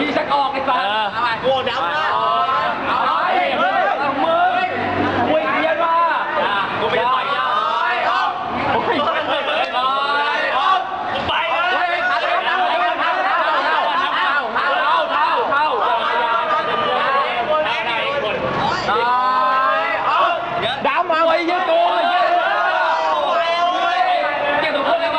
พี่ชักออกไอ้สัสเอาไปโอ้ดำนะเอาไปเฮ้ยมึงมึงเรียนมากูไม่ต่อยยาออกไปเลยดำมาไว้เยอะตัวเยอะเก่งทุกคนเลยาป